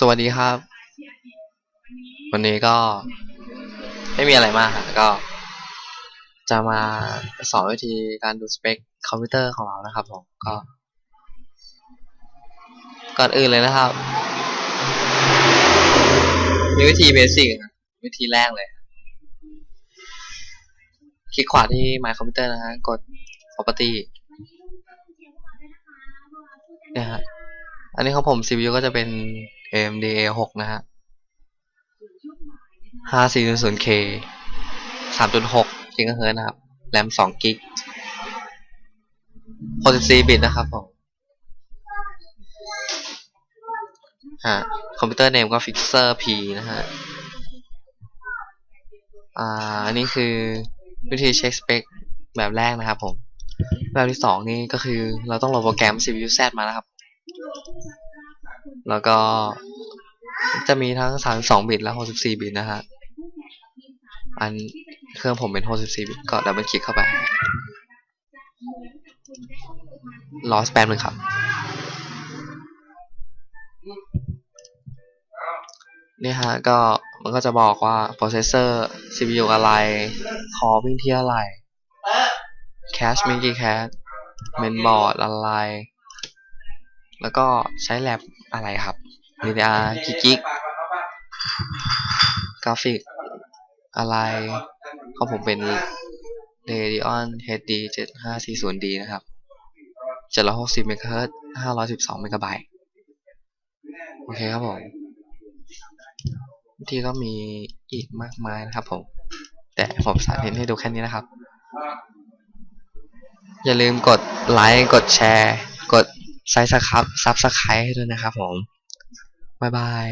สวัสดีครับ วันนี้ก็ไม่มีอะไรมากครับก็ จะมาสอนวิธีการดูสเปคคอมพิวเตอร์ของเรานะครับผมก็ ก่อนอื่นเลยนะครับ มีวิธีเบสิกนะวิธีแรกเลย คลิกขวาที่ My Computer นะฮะกด Property นี่ยฮะอันนี้ของผม CPU ก็จะเป็น AMD A6 นะฮะ 5400K 3.6 GHz นะครับ แรม2 g b 64บิตนะครับผมฮะคอมพิวเตอร์เนมก็ Fixer P นะฮะ อ่า อันนี้คือวิธีเช็คสเปคแบบแรกนะครับผม แบบที่สองนี่ก็คือเราต้องโหลดโปรแกรม CPU Z มานะครับ แล้วก็จะมีทั้ง 32 บิตและ 64 บิตนะฮะ อันเครื่องผมเป็น 64 บิต ก็ดับเบิลคลิกเข้าไป รอสแปมหนึ่งครับ นี่ฮะ ก็มันก็จะบอกว่า processor CPU อะไร core วิ่งที่อะไร cache มีกี่ cache mainboard อะไร แล้วก็ใช้แลบอะไรครับ DDR กี่กิกกราฟิกอะไรของผมเป็น Radeon HD 7540D นะครับ 760 MHz 512 MB โอเคครับผมวิธีก็มีอีกมากมายนะครับผม แต่ผมสาธิตให้ดูแค่นี้นะครับ อย่าลืมกดไลค์ กดแชร์ ไซส์สครับซับสไครต์ให้ด้วยนะครับผม บ๊ายบาย